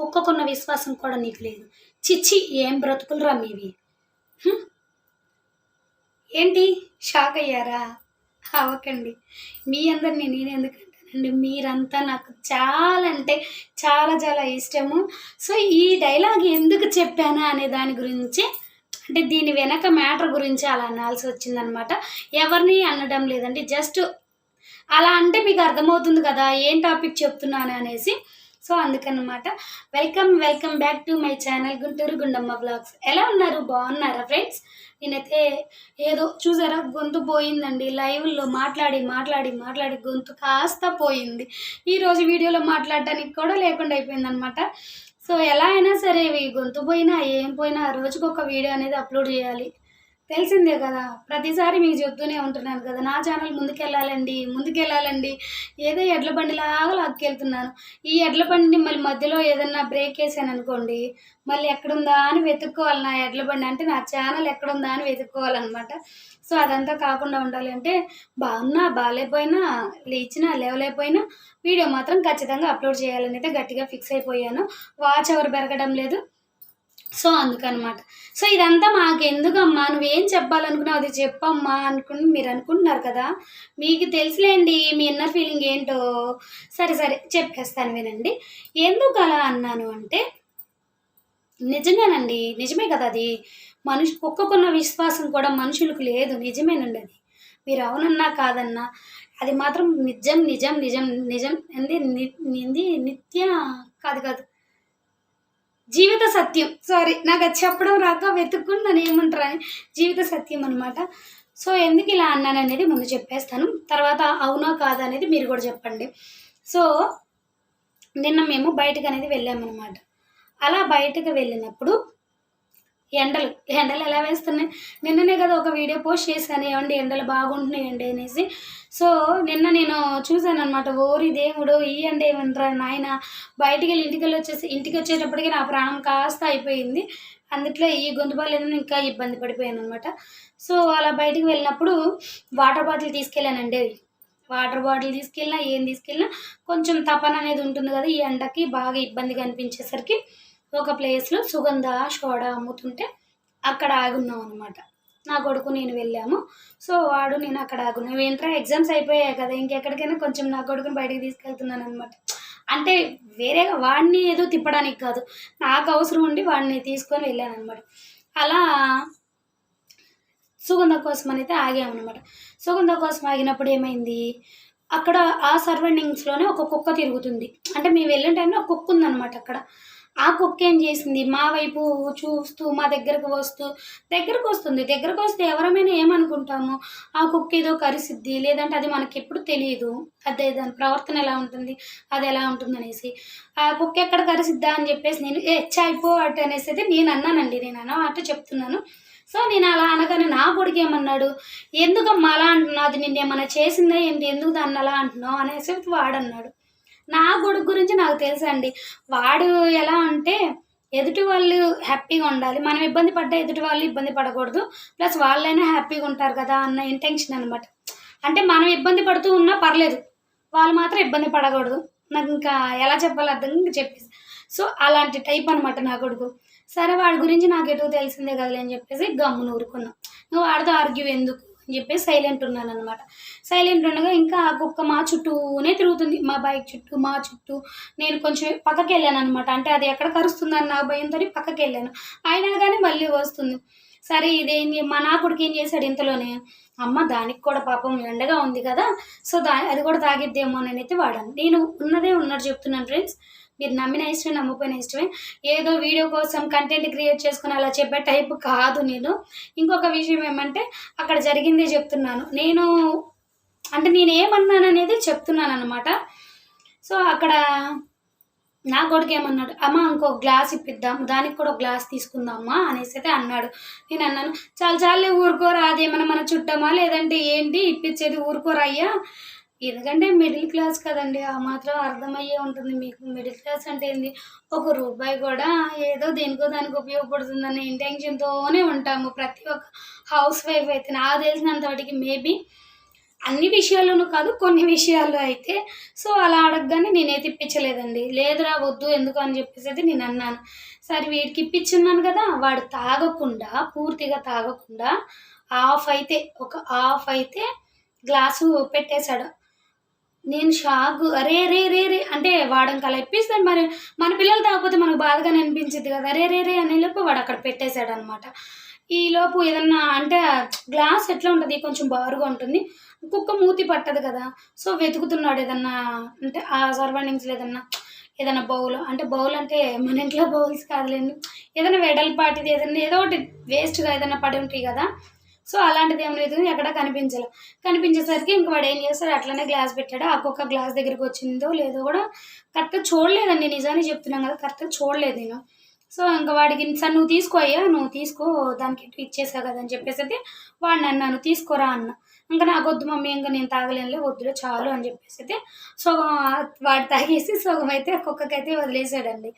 కుక్కకున్న విశ్వాసం కూడా నీకు లేదు. చిచ్చి ఏం బ్రతుకులురా మీవి? ఏంటి? షాక్ అయ్యారా? అవ్వకండి మీ అందరినీ నేను ఎందుకంటానండి? మీరంతా నాకు చాలా అంటే చాలా చాలా ఇష్టము. సో ఈ డైలాగ్ ఎందుకు చెప్పాను అనే దాని గురించి అంటే దీని వెనక మ్యాటర్ గురించి అలా అనాల్సి వచ్చిందనమాట. ఎవరిని అనడం లేదండి. జస్ట్ అలా అంటే మీకు అర్థమవుతుంది కదా ఏం టాపిక్ చెప్తున్నాను అనేసి so అందుకనమాట welcome welcome back to my channel Guntur Gundamma blogs ఎలా ఉన్నారు? బాగున్నారా ఫ్రెండ్స్ నేనైతే ఏదో చూసారా? గొంతు పోయిందండి. లైవ్లో మాట్లాడి మాట్లాడి మాట్లాడి గొంతు కాస్త పోయింది. ఈరోజు వీడియోలో మాట్లాడటానికి కూడా లేకుండా అయిపోయిందనమాట సో ఎలా అయినా సరే ఇవి గొంతు పోయినా ఏం పోయినా రోజుకొక ఒక వీడియో అనేది అప్లోడ్ చేయాలి. తెలిసిందే కదా ప్రతిసారి మీకు చెప్తూనే ఉంటున్నాను కదా. నా ఛానల్ ముందుకెళ్ళాలండి ముందుకెళ్ళాలండి. ఏదో ఎడ్ల బండిలాగా లాక్కెళ్తున్నాను. ఈ ఎడ్ల బండిని మళ్ళీ మధ్యలో ఏదన్నా బ్రేక్ వేసాను అనుకోండి మళ్ళీ ఎక్కడుందా అని వెతుక్కోవాలి నా ఎడ్ల బండి. అంటే నా ఛానల్ ఎక్కడుందా అని వెతుక్కోవాలన్నమాట. సో అదంతా కాకుండా ఉండాలి అంటే బాగున్నా బాగాలేకపోయినా లేచినా లేవలేకపోయినా వీడియో మాత్రం ఖచ్చితంగా అప్లోడ్ చేయాలని అయితే గట్టిగా ఫిక్స్ అయిపోయాను. వాచ్ ఎవరు పెరగడం లేదు. సో అందుకనమాట. సో ఇదంతా మాకు ఎందుకమ్మా నువ్వేం చెప్పాలనుకున్నావు అది చెప్పమ్మా అనుకుని మీరు అనుకుంటున్నారు కదా? మీకు తెలుసులేండి మీ ఇన్నర్ ఫీలింగ్ ఏంటో. సరే సరే చెప్పేస్తాను వినండి. ఎందుకు అలా అన్నాను అంటే నిజమేనండి నిజమే కదా అది. మనిషి కుక్కకున్న విశ్వాసం కూడా మనుషులకు లేదు నిజమేనండి అది మీరు అవునన్నా కాదన్నా అది మాత్రం నిజం నిజం నిజం నిజం ఏంది ని- నింది నిత్య కాదు కాదు. జీవిత సత్యం. సారీ నాకు అది చెప్పడం రాక వెతుక్కుని నన్ను ఏమంటారు అని జీవిత సత్యం అనమాట సో ఎందుకు ఇలా అన్నాను అనేది ముందు చెప్పేస్తాను. తర్వాత అవునా కాదా అనేది మీరు కూడా చెప్పండి. సో నిన్న మేము బయటకు అనేది వెళ్ళామన్నమాట. అలా బయటకు వెళ్ళినప్పుడు ఎండలు ఎండలు ఎలా వేస్తున్నాయి? నిన్ననే కదా ఒక వీడియో పోస్ట్ చేశాను ఏమండి ఎండలు బాగుంటున్నాయండి అనేసి. సో నిన్న నేను చూశాను అనమాట ఓరి దేవుడు ఈ అండి ఏమంటారా నాయన? బయటికి వెళ్ళి ఇంటికి వెళ్ళి వచ్చేసి ఇంటికి వచ్చేటప్పటికి నా ప్రాణం కాస్త అయిపోయింది. అందుట్లో ఈ గొంతు బాగాలేదని ఇంకా ఇబ్బంది పడిపోయాను అనమాట సో అలా బయటికి వెళ్ళినప్పుడు వాటర్ బాటిల్ తీసుకెళ్ళానండి. వాటర్ బాటిల్ తీసుకెళ్ళినా ఏం తీసుకెళ్ళినా కొంచెం తపన అనేది ఉంటుంది కదా ఈ ఎండకి బాగా ఇబ్బందిగా అనిపించేసరికి ఒక ప్లేస్లో సుగంధ సోడా అమ్ముతుంటే అక్కడ ఆగున్నాం అనమాట నా కొడుకు నేను వెళ్ళాము. సో వాడు నేను అక్కడ ఆగున్నాం. ఏంట్రా ఎగ్జామ్స్ అయిపోయాయి కదా ఇంకెక్కడికైనా కొంచెం నా కొడుకుని బయటికి తీసుకెళ్తున్నాను అనమాట అంటే వేరేగా వాడిని ఏదో తిప్పడానికి కాదు. నాకు అవసరం ఉండి వాడిని తీసుకొని వెళ్ళాను అనమాట అలా సుగంధ కోసం అయితే ఆగామన్నమాట సుగంధ కోసం ఆగినప్పుడు ఏమైంది? అక్కడ ఆ సరౌండింగ్స్లోనే ఒక కుక్క తిరుగుతుంది. అంటే మేము వెళ్ళిన టైంలో ఒక కుక్క ఉందన్నమాట అక్కడ. ఆ కుక్క ఏం చేసింది? మా వైపు చూస్తూ మా దగ్గరకు వస్తూ దగ్గరకు వస్తుంది. దగ్గరకు వస్తే ఎవరమైనా ఏమనుకుంటాము? ఆ కుక్క ఏదో కరిసిద్ది లేదంటే అది మనకి ఎప్పుడు తెలియదు. అదే దాని ప్రవర్తన ఎలా ఉంటుంది? అది ఎలా ఉంటుంది అనేసి. ఆ కుక్క ఎక్కడ కరిసిద్దా అని చెప్పేసి నేను ఏ అయిపో అటు అనేసి అయితే నేను అన్నానండి. నేను అన్న అటు చెప్తున్నాను. సో నేను అలా అనగానే నా కొడుకు ఏమన్నాడు? ఎందుకమ్మా అలా అంటున్నావు? అది నిన్నేమన్నా ఏమైనా చేసిందా? ఏంటి? ఎందుకు దాన్ని అలా అంటున్నావు? అనేసి వాడన్నాడు. నా కొడుకు గురించి నాకు తెలుసండి. వాడు ఎలా అంటే ఎదుటి వాళ్ళు హ్యాపీగా ఉండాలి. మనం ఇబ్బంది పడ్డా ఎదుటి వాళ్ళు ఇబ్బంది పడకూడదు. ప్లస్ వాళ్ళైనా హ్యాపీగా ఉంటారు కదా అన్న ఇంటెన్షన్ అనమాట అంటే మనం ఇబ్బంది పడుతూ ఉన్నా పర్లేదు. వాళ్ళు మాత్రం ఇబ్బంది పడకూడదు. నాకు ఇంకా ఎలా చెప్పాలో అర్థం ఇంకా చెప్పేసి. సో అలాంటి టైప్ అనమాట నా కొడుకు. సరే వాడి గురించి నాకు ఎటు తెలిసిందే కదలే అని చెప్పేసి గమ్మును ఊరుకున్నాం. నువ్వు వాడితో ఆర్గ్యూ ఎందుకు? అని చెప్పేసి సైలెంట్ ఉన్నాను అనమాట సైలెంట్ ఉండగా ఇంకా ఆ కుక్క మా చుట్టూనే తిరుగుతుంది. మా బైక్ చుట్టూ మా చుట్టూ. నేను కొంచెం పక్కకి వెళ్ళాను అనమాట అంటే అది ఎక్కడ కరుస్తుందని నా భయంతో పక్కకి వెళ్ళాను అయినా కానీ మళ్ళీ వస్తుంది. సరే ఇదేం మా నా కొడుకు ఏం చేశాడు ఇంతలోనే? అమ్మ దానికి కూడా పాపం ఎండగా ఉంది కదా. సో దా అది కూడా తాగిద్దేమో నేనైతే వాడాను. నేను ఉన్నదే ఉన్నట్టు చెప్తున్నాను ఫ్రెండ్స్ మీరు నమ్మిన ఇష్టమే నమ్మకపోయిన ఇష్టమే. ఏదో వీడియో కోసం కంటెంట్ క్రియేట్ చేసుకుని అలా చెప్పే టైప్ కాదు నేను. ఇంకొక విషయం ఏమంటే అక్కడ జరిగిందే చెప్తున్నాను. నేను అంటే నేను ఏమన్నాను అనేది చెప్తున్నాను అనమాట సో అక్కడ నా కొడుకు ఏమన్నాడు అమ్మ ఇంకో గ్లాస్ ఇప్పిద్దాం దానికి కూడా ఒక గ్లాస్ తీసుకుందామా? అనేసి అయితే అన్నాడు. నేను అన్నాను చాలా చాలే ఊరుకోరా అదేమన్నా మన చుట్టమా? లేదంటే ఏంటి ఇప్పించేది ఊరుకోరా అయ్యా? ఎందుకంటే మిడిల్ క్లాస్ కదండి ఆ మాత్రం అర్థమయ్యే ఉంటుంది మీకు. మిడిల్ క్లాస్ అంటే ఏంది? ఒక రూపాయి కూడా ఏదో దేనికో దానికి ఉపయోగపడుతుందనే ఇంటెన్షన్తోనే ఉంటాము. ప్రతి ఒక్క హౌస్ వైఫ్ అయితే నాకు తెలిసినంత వాటికి మేబీ అన్ని విషయాల్లోనూ కాదు కొన్ని విషయాల్లో అయితే. సో అలా అడగగానే నేనైతే ఇప్పించలేదండి లేదురా వద్దు ఎందుకు అని చెప్పేసి అయితే నేను అన్నాను. సరే వీడికి ఇప్పించున్నాను కదా వాడు తాగకుండా పూర్తిగా తాగకుండా హాఫ్ అయితే ఒక హాఫ్ అయితే గ్లాసు పెట్టేశాడు. నేను షాక్ అరే రే రే రే అంటే వాడం అలా ఇప్పిస్తాను మరి. మన పిల్లలు తాగకపోతే మనకు బాధగా అనిపించింది కదా. రే రే రే అనే లోపు వాడు అక్కడ పెట్టేశాడు అనమాట ఈ లోపు ఏదన్నా అంటే గ్లాస్ ఎట్లా ఉంటుంది? కొంచెం బారుగా ఉంటుంది. కుక్క మూతి పట్టదు కదా. సో వెతుకుతున్నాడు ఏదన్నా అంటే ఆ సర్వైంగ్స్లో ఏదన్నా ఏదైనా బౌల్. అంటే బౌల్ అంటే మన ఇంట్లో బౌల్స్ కాదులేండి. ఏదైనా వెడల్పాటిది ఏదైనా ఏదో ఒకటి వేస్ట్గా ఏదైనా పడి ఉంటాయి కదా. సో అలాంటిది ఏం లేదు ఎక్కడ కనిపించలే. కనిపించేసరికి ఇంక వాడు ఏం చేస్తాడు అట్లనే గ్లాస్ పెట్టాడు. ఆ కుక్క గ్లాస్ దగ్గరికి వచ్చిందో లేదో కూడా కరెక్ట్గా చూడలేదండి. నిజాన్ని చెప్తున్నాం కదా కరెక్ట్గా చూడలేదు నేను. సో ఇంకా వాడికి సార్ నువ్వు తీసుకో అయ్యా నువ్వు తీసుకో దానికి ఇచ్చేసా కదా అని చెప్పేసి అయితే వాడిని అన్నాను తీసుకోరా అన్న. ఇంకా నాకు వద్దు మమ్మీ ఇంకా నేను తాగలేనులే వద్దులే చాలు అని చెప్పేసి అయితే సగం వాడు తాగేసి సగం అయితే కుక్కకైతే వదిలేసాడండి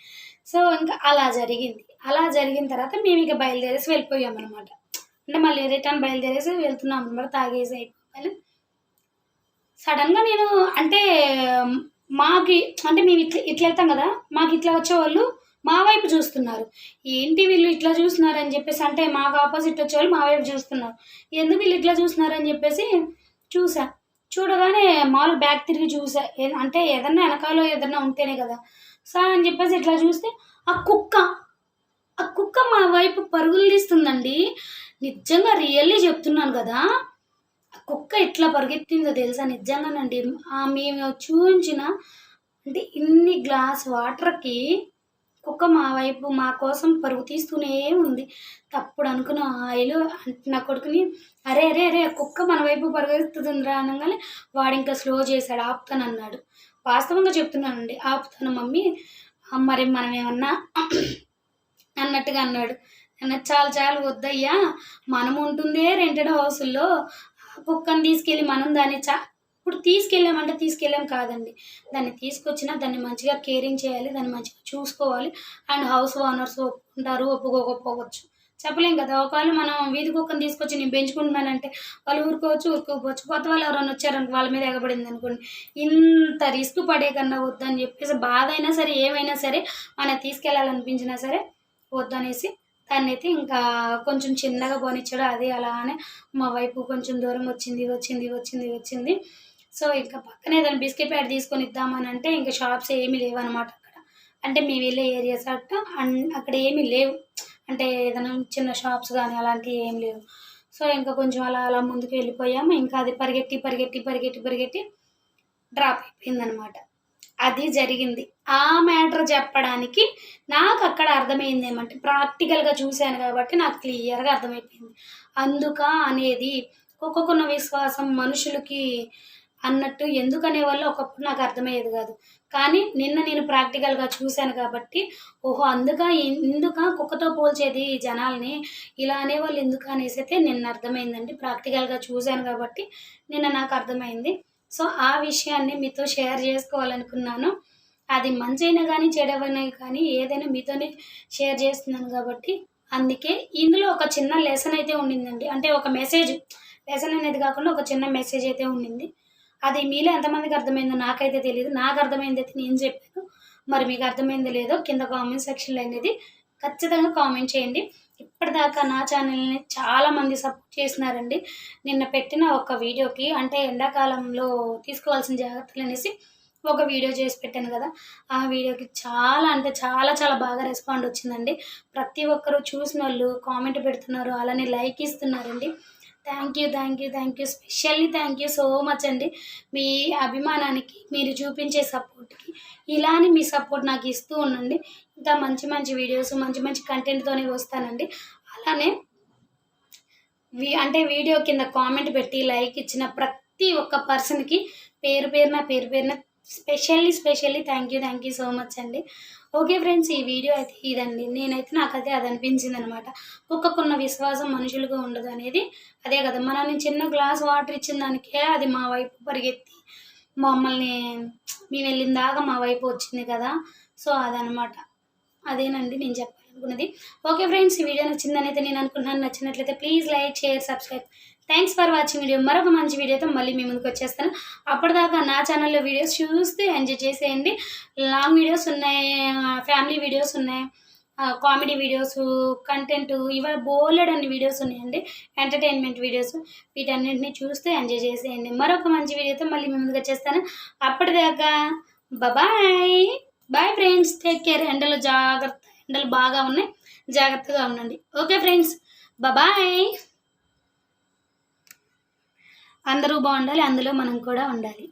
సో ఇంకా అలా జరిగింది. అలా జరిగిన తర్వాత మేము ఇక బయలుదేరేసి వెళ్ళిపోయాం అనమాట అంటే మళ్ళీ రిటర్న్ బయలుదేరేసి వెళ్తున్నాం అనమాట తాగేసి అయిపోయి సడన్గా నేను అంటే మాకి అంటే మేము ఇట్లా ఇట్లా వెళ్తాం కదా మాకు ఇట్లా వచ్చేవాళ్ళు మా వైపు చూస్తున్నారు. ఏంటి వీళ్ళు ఇట్లా చూస్తున్నారు అని చెప్పేసి అంటే మాకు ఆపోజిట్ వచ్చేవాళ్ళు మా వైపు చూస్తున్నారు. ఎందుకు వీళ్ళు ఇట్లా చూస్తున్నారు అని చెప్పేసి చూసా. చూడగానే మామూలు బ్యాక్ తిరిగి చూసా. అంటే ఏదన్నా వెనకాల ఏదన్నా ఉంటేనే కదా. సో అని చెప్పేసి ఇట్లా చూస్తే ఆ కుక్క ఆ కుక్క మా వైపు పరుగులు తీస్తుందండి. నిజంగా రియల్లీ చెప్తున్నాను కదా? కుక్క ఎట్లా పరిగెత్తిందో తెలుసా? నిజంగానండి. ఆ మేము చూపించిన అంటే ఇన్ని గ్లాస్ వాటర్కి కుక్క మా వైపు మా కోసం పరుగు తీస్తూనే ఉంది. తప్పుడు అనుకున్న ఆయిల్ నా కొడుకుని అరే అరే అరే కుక్క మన వైపు పరుగెత్తుతుందిరా అనగానే వాడు ఇంకా స్లో చేశాడు ఆపుతాను అన్నాడు. వాస్తవంగా చెప్తున్నానండి ఆపుతాను మమ్మీ. మరి మనం ఏమన్నా అన్నట్టుగా అన్నాడు. చాలు చాలు వద్దయ్యా. మనం ఉంటుందే రెంటెడ్ హౌస్లో కుక్కని తీసుకెళ్ళి మనం దాన్ని చా ఇప్పుడు తీసుకెళ్ళామంటే తీసుకెళ్ళాం కాదండి. దాన్ని తీసుకొచ్చినా దాన్ని మంచిగా కేరింగ్ చేయాలి దాన్ని మంచిగా చూసుకోవాలి. అండ్ హౌస్ ఓనర్స్ ఒప్పుకుంటారు ఒప్పుకోకపోవచ్చు. చెప్పలేం కదా ఒకవేళ మనం వీధి కుక్కను తీసుకొచ్చి నేను పెంచుకుంటున్నానంటే వాళ్ళు ఊరుకోవచ్చు ఊరుకోకపోవచ్చు. కొత్త వాళ్ళు ఎవరైనా వచ్చారనుకో వాళ్ళ మీద ఎగబడింది అనుకోండి. ఇంత రిస్క్ పడే కన్నా వద్దని చెప్పేసి బాధ అయినా సరే ఏమైనా సరే మనం తీసుకెళ్ళాలనిపించినా సరే వద్దనేసి తనైతే ఇంకా కొంచెం చిన్నగా పోనిచ్చాడు అది అలానే మా వైపు కొంచెం దూరం వచ్చింది వచ్చింది వచ్చింది వచ్చింది. సో ఇంకా పక్కనే ఏదైనా బిస్కెట్ ప్యాడ్ తీసుకొని ఇద్దామని అంటే ఇంకా షాప్స్ ఏమీ లేవు అనమాట అక్కడ. అంటే మేము వెళ్ళే ఏరియాస్ అట్ట అక్కడ ఏమీ లేవు. అంటే ఏదైనా చిన్న షాప్స్ కానీ అలాంటివి ఏం లేవు. సో ఇంకా కొంచెం అలా అలా ముందుకు వెళ్ళిపోయాము. ఇంకా అది పరిగెట్టి పరిగెట్టి పరిగెట్టి పరిగెట్టి డ్రాప్ అయిపోయింది అనమాట అది జరిగింది. ఆ మ్యాటర్ చెప్పడానికి నాకు అక్కడ అర్థమైంది ఏమంటే ప్రాక్టికల్గా చూశాను కాబట్టి నాకు క్లియర్గా అర్థమైపోయింది. అందుక అనేది ఒక్కొక్కన్న విశ్వాసం మనుషులకి అన్నట్టు ఎందుకనే వాళ్ళు ఒకప్పుడు నాకు అర్థమయ్యేది కాదు. కానీ నిన్న నేను ప్రాక్టికల్గా చూశాను కాబట్టి ఓహో అందుక ఎందుక కుక్కతో పోల్చేది జనాల్ని ఇలా అనేవాళ్ళు ఎందుకు అనేసి అయితే నిన్న అర్థమైందండి. ప్రాక్టికల్గా చూశాను కాబట్టి నిన్న నాకు అర్థమైంది. సో ఆ విషయాన్ని మీతో షేర్ చేసుకోవాలనుకున్నాను. అది మంచైనా కానీ చెడవైనా కానీ ఏదైనా మీతోనే షేర్ చేస్తున్నాను కాబట్టి అందుకే ఇందులో ఒక చిన్న లెసన్ అయితే ఉండిందండి. అంటే ఒక మెసేజ్ లెసన్ అనేది కాకుండా ఒక చిన్న మెసేజ్ అయితే ఉండింది. అది మీలో ఎంతమందికి అర్థమైందో నాకైతే తెలియదు నాకు అర్థమైంది అయితే నేను చెప్పాను. మరి మీకు అర్థమైందో లేదో కింద కామెంట్ సెక్షన్లో అనేది ఖచ్చితంగా కామెంట్ చేయండి. ఇప్పటిదాకా నా ఛానల్ని చాలామంది సపోర్ట్ చేసినారండి. నిన్న పెట్టిన ఒక వీడియోకి అంటే ఎండాకాలంలో తీసుకోవాల్సిన జాగ్రత్తలు అనేసి ఒక వీడియో చేసి పెట్టాను కదా. ఆ వీడియోకి చాలా అంటే చాలా చాలా బాగా రెస్పాండ్ వచ్చిందండి. ప్రతి ఒక్కరూ చూసిన వాళ్ళు కామెంట్ పెడుతున్నారు అలానే లైక్ ఇస్తున్నారండి. Thank you thank you thank you. Specially thank you so much అండి. మీ అభిమానానికి మీరు చూపించే సపోర్ట్కి. ఇలానే మీ సపోర్ట్ నాకు ఇస్తూ ఉండండి. ఇంకా మంచి మంచి వీడియోస్ మంచి మంచి కంటెంట్తోనే వస్తానండి. అలానే వీ అంటే వీడియో కింద కామెంట్ పెట్టి లైక్ ఇచ్చిన ప్రతి ఒక్క పర్సన్కి పేరు పేరున పేరు పేరున specially specially thank you thank you so much అండి. ఓకే ఫ్రెండ్స్ ఈ వీడియో అయితే ఇదండి. నేనైతే నాకైతే అది అనిపించింది అనమాట ఒక్కొక్కన్న విశ్వాసం మనుషులకు ఉండదు అనేది అదే కదా. మనం నేను చిన్న గ్లాస్ వాటర్ ఇచ్చిన దానికే అది మా వైపు పరిగెత్తి మమ్మల్ని మేము వెళ్ళిన దాకా మా వైపు వచ్చింది కదా. సో అదనమాట. అదేనండి నేను అనుకున్నది. ఓకే ఫ్రెండ్స్ ఈ వీడియో నచ్చిందని అయితే నేను అనుకుంటున్నాను. నచ్చినట్లయితే please like share subscribe. Thanks for watching video మరొక మంచి వీడియోతో మళ్ళీ మీ ముందుకు వచ్చేస్తాను. అప్పటిదాకా నా ఛానల్లో వీడియోస్ చూస్తే ఎంజాయ్ చేసేయండి. లాంగ్ వీడియోస్ ఉన్నాయి ఫ్యామిలీ వీడియోస్ ఉన్నాయి కామెడీ వీడియోస్ కంటెంట్ ఇవాళ బోలెడ్ అన్ని వీడియోస్ ఉన్నాయండి. ఎంటర్టైన్మెంట్ వీడియోస్ వీటన్నింటినీ చూస్తే ఎంజాయ్ చేసేయండి. మరొక మంచి వీడియోతో మళ్ళీ మీ ముందుకు వచ్చేస్తాను. అప్పటిదాకా bye bye friends take care ఎండలో జాగ్రత్త ఎండలు బాగా ఉన్నాయి. జాగ్రత్తగా ఉండండి. Okay friends bye. అందరూ బాగుండాలి అందులో మనం కూడా ఉండాలి.